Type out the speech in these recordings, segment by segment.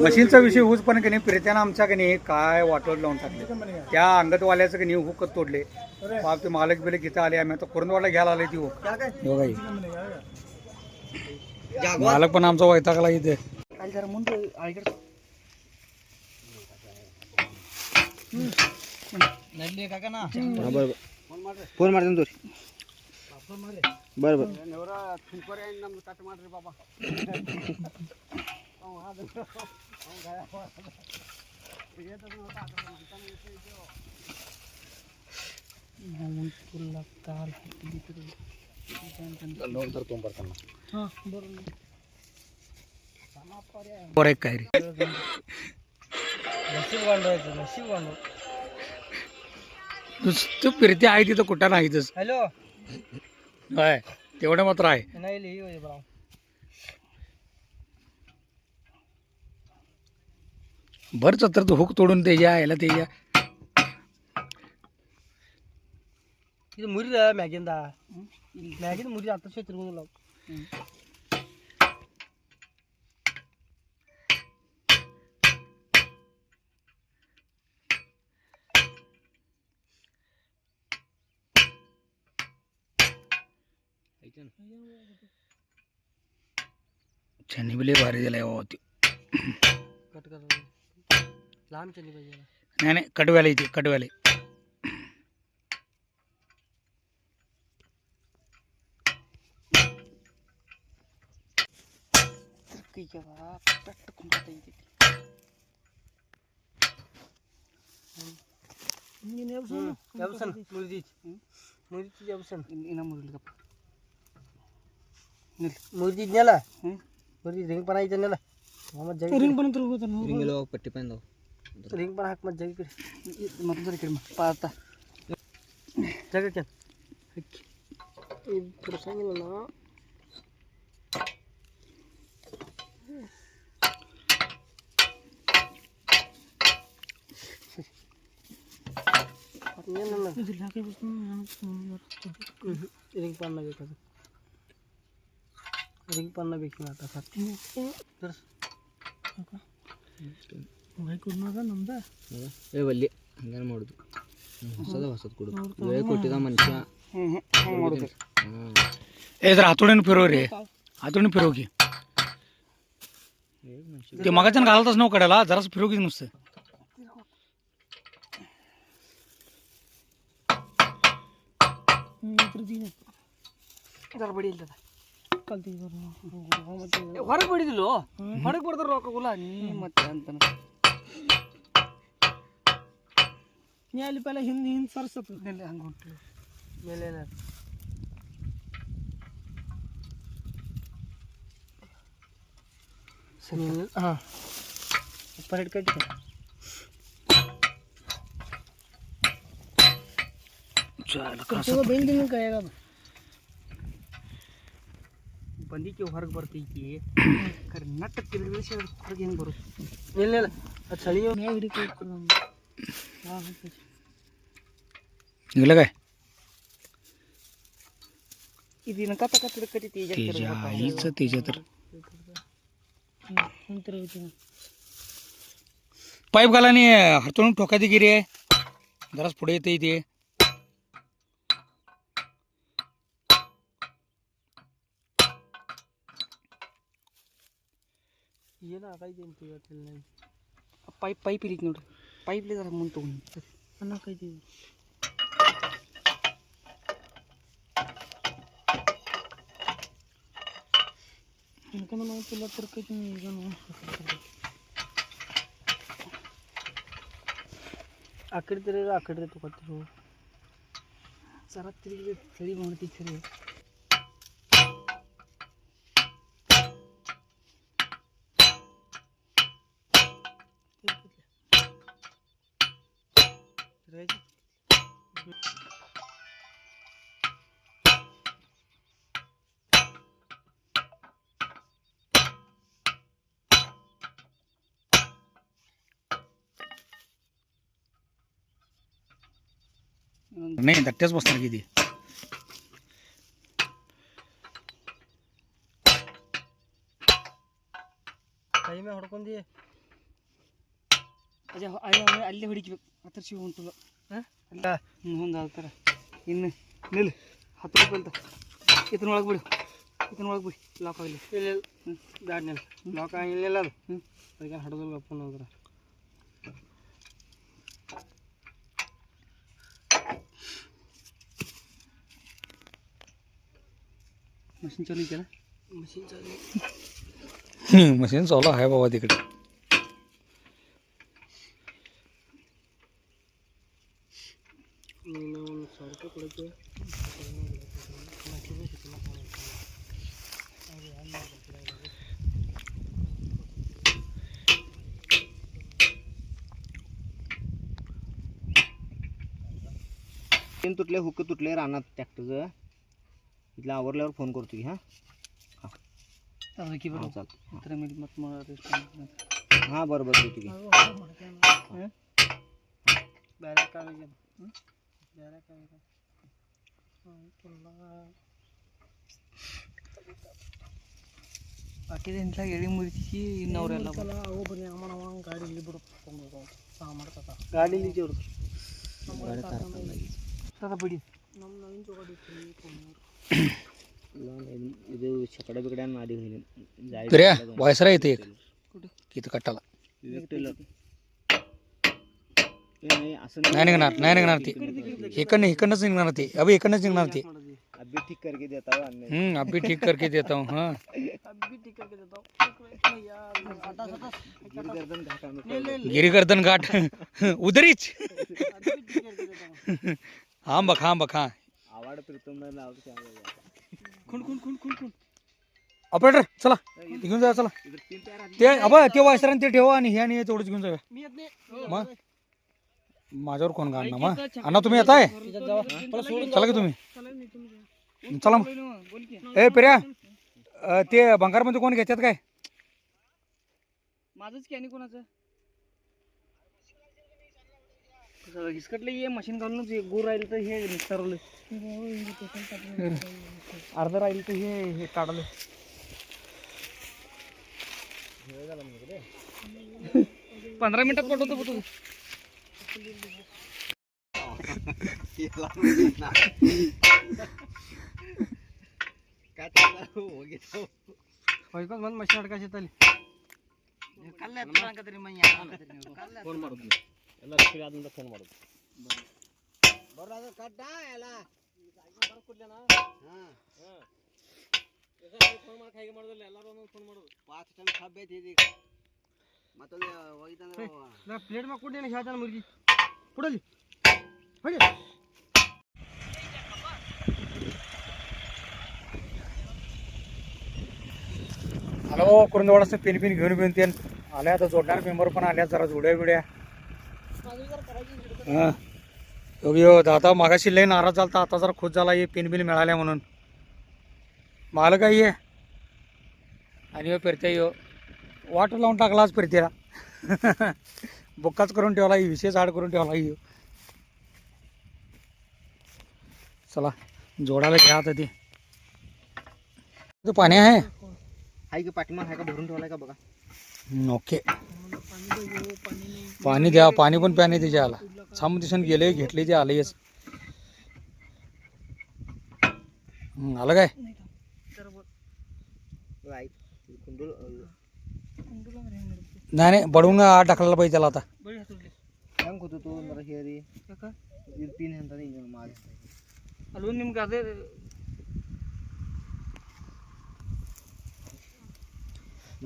मशीनचा विषय होऊच पण की नाही फिरत्यानं आमच्या की नाही काय वाटवत लावून टाकले. त्या अंगतवाल्याचं की नाही हुकत तोडले. बाप ते मालक बिलक इथं आले आम्ही आता कुरुंदवाडला घ्यायला आले ती हुक. मालक पण आमचा वैतागला इथे. फोन मारतो ना. तू बरं बरं. बरं एक काय रे नुसतं फिरते आहे तिथं कुठं नाहीतच. हॅलो होय तेवढं मात्र आहे. नाही लिहि बा बरं भर तर हुक तोडून ते या याला ते या. मुरी दा. मॅगेंदा मॅगेन मुरी आता शेतरून लाव. छानी बिले भारी दिलाय बाबा ते. कट कर. लांब चली पाहिजे नाही नाही నెల. మురిజీ రింగ్ పని అయితే నెల. రింగ్ పని తిరుగుతాను రింగ్లో పెట్టిపోయిందో ಮುರಿದಿದ್ನಲ್ಲ ಮುರಿದಿದ್ ರಿಂಗ್ ಪಣ ಐತನಲ್ಲ ಮತ್ತೆ ಜಗ ರಿಂಗ್ ಪಣ ತಿರುಗೋತಾನ ಪಟ್ಟಿ ಪೈಂದವು ರಿಂಗ್ ಪಣ ಹಾಕಿ ಮತ್ತೆ ಜಗ ಕಡೆ ಮತ್ತೆ ಕಡೆ ಪಾತ ಜಗಕ್ಕೆ ಹಕ್ಕಿ ಇಬ್ಬರು ಸಂಗಿಲ್ಲ ಏನಲ್ಲ ರಿಂಗ್ ಪನ್ನ ಬೇಕದು ರಿಂಗ್ ಪನ್ನ ಬೇಕು ಆಟ ನಮ್ದ ಏ ಒಲ್ಲಿ ಹಂಗೇನು ಮಾಡುದು ಹೊಸದ ಹೊಸದು ಕೊಡುದು ಇವೇ ಕೊಟ್ಟಿದ ಮನುಷ್ಯ ಹ್ಮ್. ए जर हातोडीनं फिरव रे हातोडीनं फिरव की ते मगाच्यानं घालतच नव्ह कड्याला जरासं फिरव की नुसतं ಜರ ಬಡಿ ಇಲ್ದದ ಹೊರಗೆ ಬಡಿದಿಲ್ಲೋ ಹೊರಗೆ ಬಡ್ದಾರ ರೊಕ್ಕಗುಲ್ಲ ನೀ ಮತ್ತೆ ಅಂತಾನ ಅಲ್ಲಿ ಪೆಲ್ಲ ಹಿಂದೆ ಹಿಂದೆ ಸರ್ಸತ್ ಹಂಗೆ ಹೊಂಟು ಮೇಲೆ ಸರಿ ಹಾಂ ಉಪ್ಪರ್ ಹಿಡ್ಕಟ್ಟಿ ಬಂದಿಕ್ಕೆ ಹೊರಗೆ ಬರ್ತೈತಿ ಖರೆ ನಟ್ಟ ತಿರುಗಿಸಿ ಹೊರಗೆ ಹೆಂಗೆ ಬರುತ್ತೆ ಇಲ್ಲ ಇಲ್ಲ ಅದು ಚಳಿ गेलं काय? इथे कापा तर पाईप घाला हरतून ठोका ठोकायची गिरी. आहे जराच पुढे येते इथे. पाईप पाईप इली पाईप पाईपले जरा म्हणतो काही इनका मैंने पहला करके जो नहीं आकड़ तेरे आकड़ दे तो करते हो सारा तेरी के फ्री बहुत ही फ्री Thank you. नाही दट्ट्याच बसणार किती ಟೈಮೇ ಹೊಡ್ಕೊಂಡಿ ಅಜ್ಜ ಅಲ್ಲಿ ಅಲ್ಲೇ ಹೊಡಿಬೇಕು ಹತ್ತು ಶಿವ ಉಂಟು ಅಲ್ಲ ಹ್ಞೂ ಒಂದು ಆಡ್ತಾರ ಇನ್ನು ನಿಲ್ ಹತ್ತು ರೂಪಾಯಿ ಅಂತ ಇದನ್ನೊಳಗೆ ಬಿಡು ಇದನ್ನೊಳಗೆ ಬಿಡಿ ಲಾಕ್ ಆಗಲಿ ಇಲ್ಲ ಹ್ಞೂ ಬ್ಯಾಡ್ ನಿಲ್ ಲಾಕ್ ಆಗಿಲ್ಲ ಅದು ಹ್ಞೂ ಅದಕ್ಕೆ ಹಡದಲ್ಲ ಫೋನ್ ಹೋದ್ರ मशीन चालू केलं मशीन चालू मशीन चालू आहे बाबा तिकडे. तुटले हुक तुटले रानात ट्रॅक्टरचं इथलं आवरल्यावर फोन करतो की हां ಅದಕ್ಕೆ हां ಬರೋ चालतं ಥರ ಮೇಲೆ ಮತ್ತೆ ಮಾಡೋದು हां बरं बरं देतो की ಬೇರೆ ಕಾಲೇಜ್ ಬೇರೆ ಕಾಲೇಜ್ ಬಾಕಿದ ಇಂಟ್ಲ ಎಳಿ ಮುರಿತಿ ಇನ್ನವ್ರೆಲ್ಲ ಅವು ಬನ್ನಿ ಅಮ್ಮ ಗಾಡಿ ಇಲ್ಲಿ ಬಿಡು ಮಾಡ್ತದ ಗಾಡೀಲಿ ಜೋರು ಸದ ಬಿಡಿ ನಮ್ಮ ನವೀನ್ ಗಾಡಿ शेकडा येते एक किती कट्टाला नाही निघणार नाही निघणार ते इकडनं इकडनंच निघणार ती अभि इकडनंच निघणार ती ठीक करके देता हूँ अभी ठीक करके घाट उदरीच हां बख हाँ बख हाँ आवाड प्रीतम लावतो त्यामुळे खुण खुण खुण खुण खुण ऑपरेटर चला. घेऊन जा चला. इकडे तीन ते अबा ते वायसरान ते ठेवा आणि हे आणि हे तेवढंच घेऊन जाऊया. मी येत नाही. मग? माझ्यावर कोण गाडणार मग? अण्णा तुम्ही येताय? चला की तुम्ही. चला मग. ए प्रिया ते बंगारमध्ये कोण घेतात काय? माझंच की आणि कोणाचं? हिसकटलं ये मशीन घालूनच हे गुर राहील तर हे निस्तारवलं अर्ध राहील तर हे हे काढलं. पंधरा मिनिटात पाठवतो बघ तू काय चाललं हो घेतो होय का मला मशीन अडकायची तली ಫೋನ್ ಮಾಡೋದು ಎಲ್ಲ ಆದ್ಮೇಲೆ ಫೋನ್ ಮಾಡೋದು ಬರೋದು ಕಡ್ಡ ಎಲ್ಲ ಪಾಚ್ ಟನ್ ಕಬ್ಬು ಐತಿ ಇದೀಗ ಮತ್ತೊಂದು ಒಯ್ತಂದ್ರೆ ಪ್ಲೇಟ್ ಮ್ಯಾಗ ಕೊಡ್ತೀನಿ ಹೇಳ್ತಾನೆ ಮುರ್ಗಿ ಕೊಡಲಿ ಹೋಗಿ हॅलो कुरुंदवाडाचं पेन पिन घेऊन घेऊन ते आल्या आता जोडणार मेंबर पण आल्या जरा जोड्या बिड्या हां. यो दादा मागाशी लई नाराज झालता. आता जरा खुश झाला ये पेन बिन मिळाल्या म्हणून. माल काय ये आणि यो फिरते यो. वाट लावून टाकला आज फिरतेला बुक्काच करून ठेवला ही विशेष हाड करून ठेवला ही चला जोडायला घ्या आता ते. पाणी आहे. हाय की पाठीमाग हाय का? भरून ठेवलाय का बघा? ओके. पाणी द्या पाणी पण प्याने त्याच्या आला सामोदिशन गेले घेतले जे आले आलं काय? नाही नाही बडवून आत टाकलेला पाहिजे आता. तू मला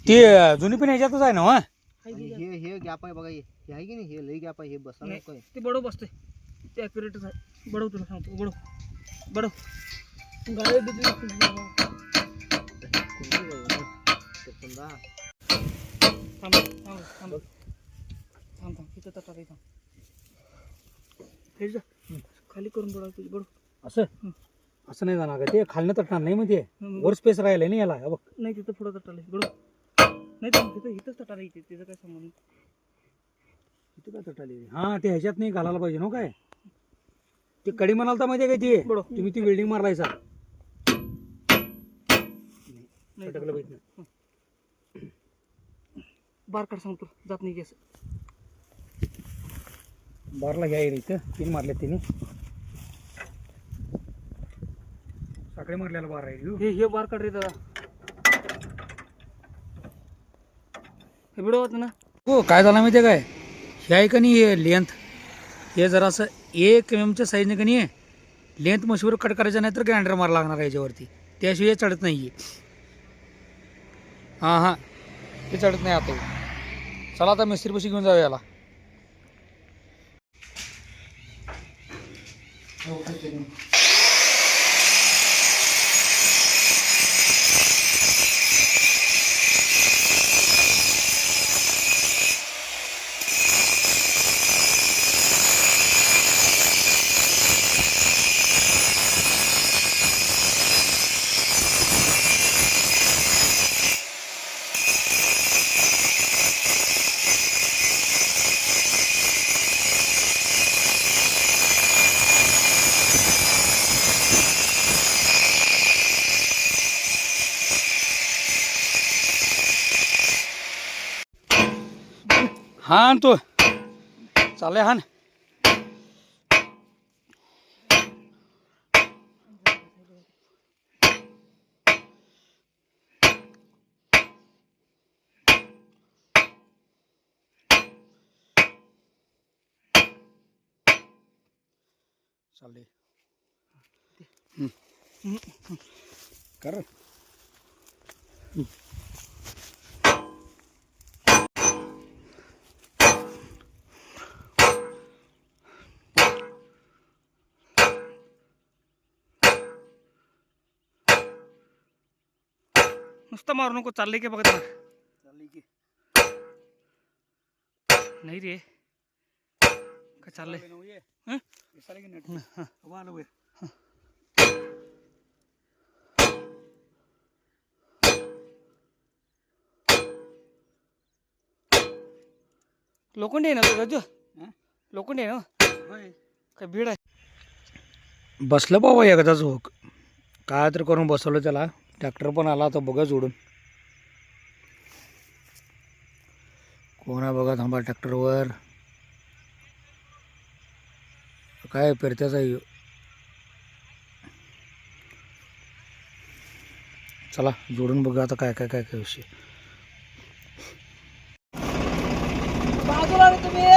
ती जुनी पण ह्याच्यातच आहे ना हो? गॅप आहे बघा हे हे आहे की नाही? हे लई गॅप आहे हे बसा नाही. नको आहे ते बडव बसते ते ॲक्युरेटच आहे. बडव तुला सांगतो बडव. बडव. गाडी समजा. थांब थांब थांब. थांब थांब. इथं तटा थांब. हे जा. खाली करून बडव तुझी बडव. असं? असं नाही जाणार का? ते खालनं तटणार नाही मग ते हं, वर स्पेस राहिलं नाही याला. हे बघ. नाही तिथं पुढं तटाले बडव. नाही तिथं इथंच तटाला इथे त्याचं काय संबंध इथं काय तटाली हा ते ह्याच्यात नाही घालायला पाहिजे ना हो काय? ते कडी म्हणाल तर माहिती काय ते? तुम्ही ती बिल्डिंग मारलायचा नाही अटकलं पाहिजे. सांगतो जात नाही गॅस. बारला घ्या रे इथं. तीन मारले तिने. सकाळी मारलेला बार आहे. हे हे बार काढ रे दादा. हे बिडो होत ना. हो काय झालं माहिती काय? हे आहे का नाही लेंथ हे जरासं एक एम एमच्या साईजने का नाही लेंथ मशीवर कट करायचं नाही तर ग्राइंडर मारा लागणार आहे याच्यावरती. त्याशिवाय हे चढत नाही हां हां. ते चढत नाही आता. चला आता मिस्त्रीपशी घेऊन जाऊया याला. हान तो चालय हान चालले कर नुसतं मारू नको चाललंय की बघत राहा. नाही रे. काय चाललंय? हं? लोखंडी आहे ना तो गजू लोखंडी आहे ना? काय भीड आहे? बसलं बाबा एकदाच होक काय तर करून बसवलं त्याला. ट्रॅक्टर पण आला तर बघा जोडून. कोणा बघा थांबा ट्रॅक्टरवर. काय फिरत्याचा येऊ चला जोडून बघा आता काय काय काय काय विषय. बाजूला तुम्ही.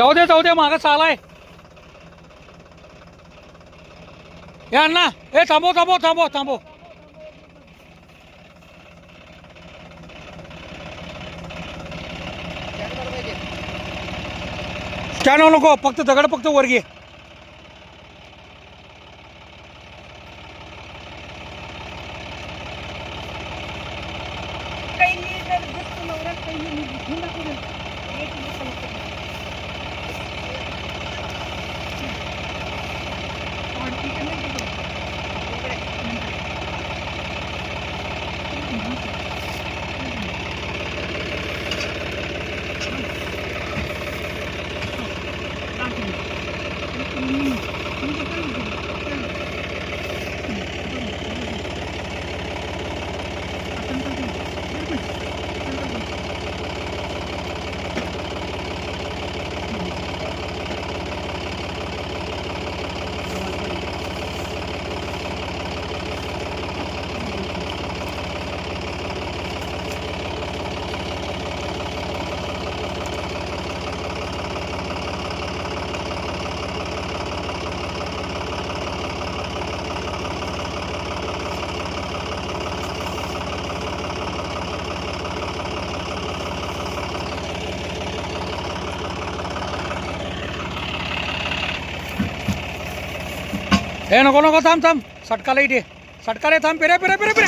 जाऊ दे जाऊ दे मागं चालाय. हे अण्णा ए थांबव थांबव थांबो थांबो. स्टँड नको फक्त दगड फक्त वर घे. हे नको नको थांब थांब. सटकाला इथे. सटकाला थांब पिरे पिरे पिरे पिरे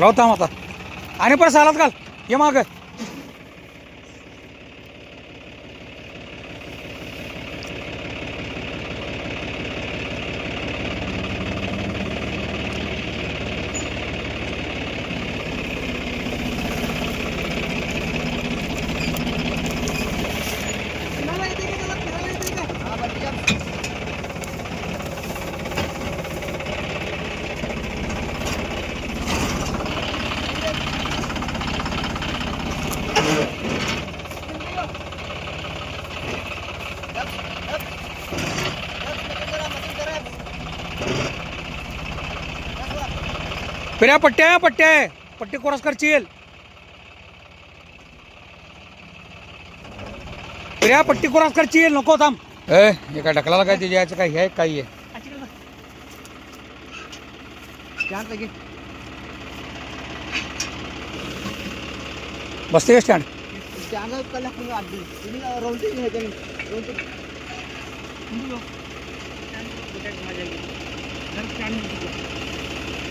राहू थांब आता. आणि परत सालात घाल. ये माग. पिऱ्या पट्ट्या पट्ट्या. पट्टी कोरस करशील? पिऱ्या पट्टी कोरस करशील? नको थांब. ए एका ढकलाला काय ते यायचं काय? हे आहे, काय आहे. बसते का स्टँड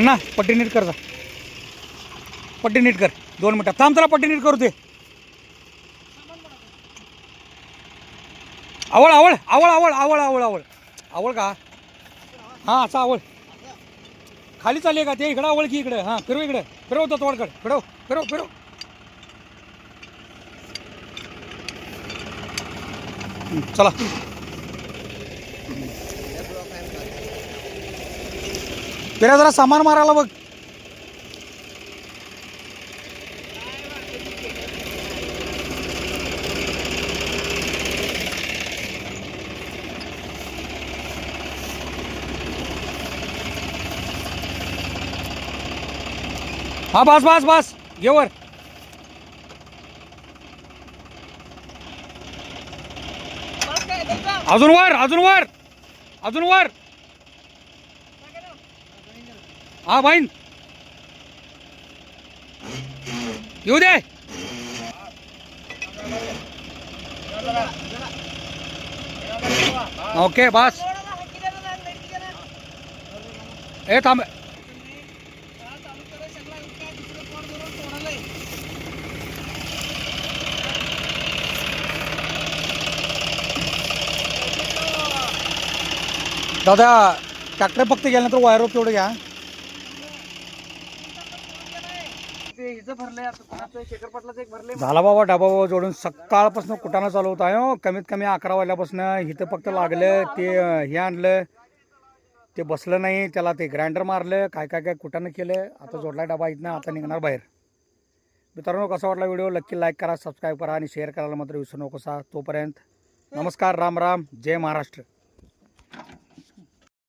अण्णा पट्टी नीट कर जा. पट्टी नीट कर. दोन मिनटं. थांब चला पट्टी नीट करू दे. आवळ आवळ आवळ आवळ आवळ आवळ आवळ. आवळ का? हां असा आवळ. खाली चालली का ते? इकडं आवळ की इकडे? हां फिरव इकडे. फिरव तो तोडकड. फिरव फिरव फिरव. चला. फिरा जरा सामान मारायला बघ. हा बस बस बस. घेवर अजून वर अजून वर. अजून वर. हा बाईन येऊ दे. ओके बस. ए थांब. दादा ट्रॅक्टर फक्त गेल्यानंतर वायर तेवढं घ्या. भरलंय आता कोणाचं शेखर पाटलाचं एक भरलंय झाला बाबा डबा बाबा जोडून. सकाळपासून कुटाणा चालू होता हो कमीत कमी अकरा वाजल्यापासून इथं फक्त लागलं ते अं, हे आणलं. ते बसलं नाही त्याला ते ग्राइंडर मारलं काय काय काय कुटाणं केलं. आता जोडला डबा इथनं आता निघणार बाहेर. मित्रांनो कसा वाटला व्हिडिओ? नक्की लाईक करा सबस्क्राईब करा आणि शेअर करायला मात्र विसरू नकोसा. तोपर्यंत नमस्कार राम राम. जय महाराष्ट्र.